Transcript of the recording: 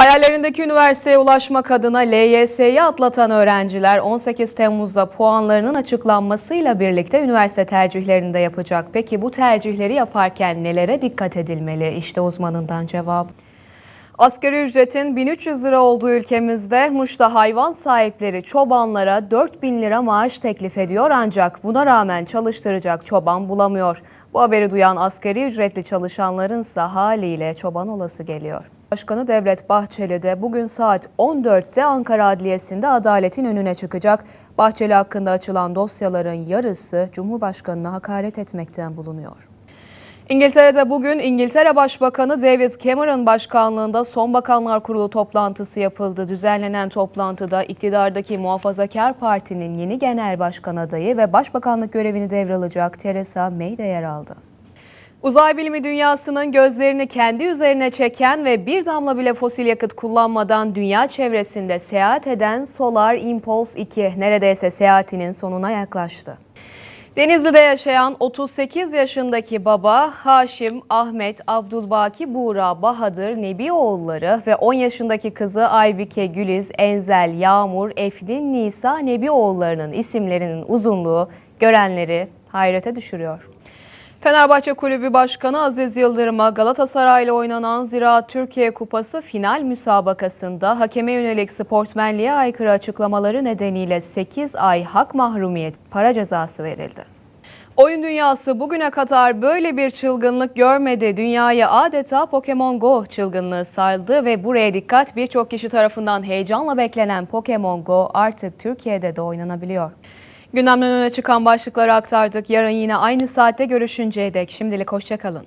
Hayallerindeki üniversiteye ulaşmak adına LYS'yi atlatan öğrenciler 18 Temmuz'da puanlarının açıklanmasıyla birlikte üniversite tercihlerini de yapacak. Peki bu tercihleri yaparken nelere dikkat edilmeli? İşte uzmanından cevap. Asgari ücretin 1300 lira olduğu ülkemizde Muş'ta hayvan sahipleri çobanlara 4000 lira maaş teklif ediyor ancak buna rağmen çalıştıracak çoban bulamıyor. Bu haberi duyan asgari ücretli çalışanların ise haliyle çoban olası geliyor. Başkanı Devlet Bahçeli de bugün saat 14'te Ankara Adliyesi'nde adaletin önüne çıkacak. Bahçeli hakkında açılan dosyaların yarısı Cumhurbaşkanı'na hakaret etmekten bulunuyor. İngiltere'de bugün İngiltere Başbakanı David Cameron başkanlığında Son Bakanlar Kurulu toplantısı yapıldı. Düzenlenen toplantıda iktidardaki Muhafazakar Parti'nin yeni genel başkan adayı ve başbakanlık görevini devralacak Theresa May de yer aldı. Uzay bilimi dünyasının gözlerini kendi üzerine çeken ve bir damla bile fosil yakıt kullanmadan dünya çevresinde seyahat eden Solar Impulse 2 neredeyse seyahatinin sonuna yaklaştı. Denizli'de yaşayan 38 yaşındaki baba Haşim, Ahmet, Abdülbaki, Buğra, Bahadır, Nebioğulları ve 10 yaşındaki kızı Aybike, Güliz, Enzel, Yağmur, Eflin, Nisa, Nebioğullarının isimlerinin uzunluğu görenleri hayrete düşürüyor. Fenerbahçe Kulübü Başkanı Aziz Yıldırım'a Galatasaray'la oynanan Ziraat Türkiye Kupası final müsabakasında hakeme yönelik sportmenliğe aykırı açıklamaları nedeniyle 8 ay hak mahrumiyet para cezası verildi. Oyun dünyası bugüne kadar böyle bir çılgınlık görmedi. Dünyayı adeta Pokemon Go çılgınlığı sardı ve buraya dikkat birçok kişi tarafından heyecanla beklenen Pokemon Go artık Türkiye'de de oynanabiliyor. Gündemden öne çıkan başlıkları aktardık. Yarın yine aynı saatte görüşünceye dek şimdilik hoşçakalın.